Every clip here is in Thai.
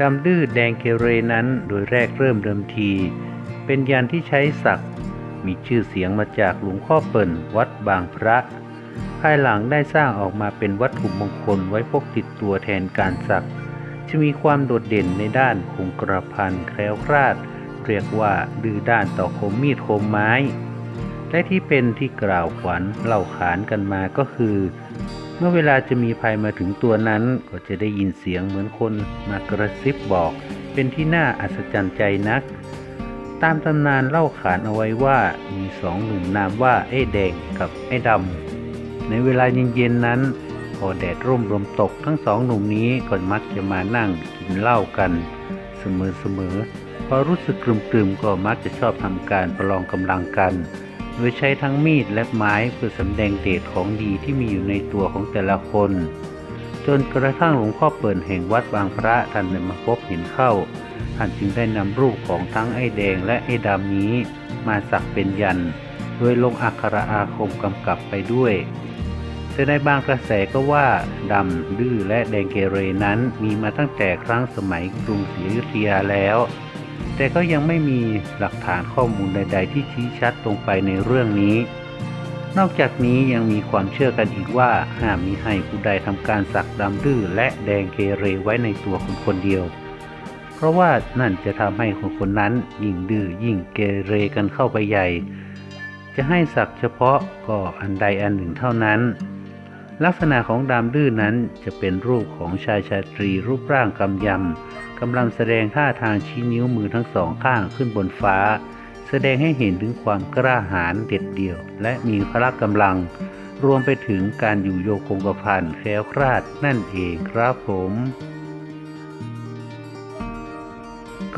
ดำดื้อแดงเกเรนั้นโดยแรกเริ่มเดิมที เป็นยันที่ใช้สัก มีชื่อเสียงมาจากหลวงพ่อเปิ่นวัดบางพระ ภายหลังได้สร้างออกมาเป็นวัตถุมงคลไว้พกติดตัวแทนการสัก จะมีความโดดเด่นในด้านคงกระพันแคล้วคลาด เรียกว่าดื้อด้านต่อคมมีดคมไม้และที่เป็นที่กล่าวขวัญเล่าขานกันมาก็คือ เมื่อเวลาจะมีภัยมาถึงตัวนั้นก็จะได้ยินเสียงเหมือนคนมากระซิบบอก เป็นที่น่าอัศจรรย์ใจนัก ตามตำนานเล่าขานเอาไว้ว่ามีสองหนุ่มนามว่าไอ้แดงกับไอ้ดำในเวลาเย็นๆนั้น พอแดดร่มลมตกทั้งสองหนุ่มนี้ก็มักจะมานั่งกินเหล้ากัน เสมอๆพอรู้สึกกลุ่มๆก็มักจะชอบทำการประลองกำลังกัน โดยใช้ทั้งมีดและไม้เพื่อสำแดงเดชของดีที่มีอยู่ในตัวของแต่ละคน จนกระทั่งหลวงพ่อเปิดแห่งวัดบางพระท่านได้มาพบเห็นเข้า ท่านจึงได้นำรูปของทั้งไอ้แดงและไอ้ดำนี้ มาสักเป็นยัน โดยลงอักขระอาคมกำกับไปด้วย แต่ในบางกระแสก็ว่าดำดื้อและแดงเกเรนั้นมีมาตั้งแต่ครั้งสมัยกรุงศรีอยุธยาแล้ว แต่ก็ยังไม่มีหลักฐานข้อมูลใด ๆ ที่ชี้ชัดตรงไปในเรื่องนี้ นอกจากนี้ยังมีความเชื่อกันอีกว่าห้ามมีให้ผู้ใดทำการสักดำดื้อและแดงเกเรไว้ในตัวคนคนเดียว เพราะว่านั่นจะทำให้คนคนนั้นยิ่งดื้อยิ่งเกเรกันเข้าไปใหญ่ จะให้สักเฉพาะก็อันใดอันหนึ่งเท่านั้น ลักษณะของดำดื้อนั้นจะเป็นรูปของชายชาตรีรูปร่างกำยำกำลังแสดงท่าทางชี้นิ้วมือทั้งสองข้างขึ้นบนฟ้า แสดงให้เห็นถึงความกล้าหาญเด็ดเดี่ยว และมีพละกำลัง รวมไปถึงการอยู่โยคงกระพันแคล้วคลาดนั่นเองครับผม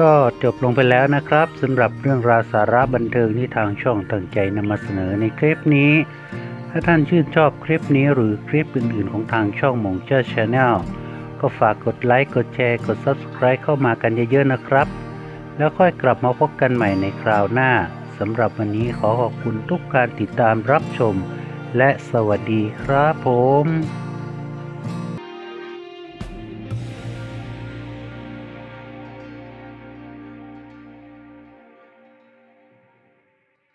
ก็จบลงไปแล้วนะครับสำหรับเรื่องราวสาระบันเทิงที่ทางช่องตั้งใจนำมาเสนอในคลิปนี้ ถ้าท่านชื่นชอบคลิปนี้หรือคลิปอื่น ๆ ของทางช่องมงเจอร์ชาแนลก็ฝากกดไลค์ กดแชร์ กด Subscribe เข้ามากันเยอะ ๆ นะครับ แล้วค่อยกลับมาพบกันใหม่ในคราวหน้าสำหรับวันนี้ขอขอบคุณทุกการติดตามรับชม และสวัสดีครับผม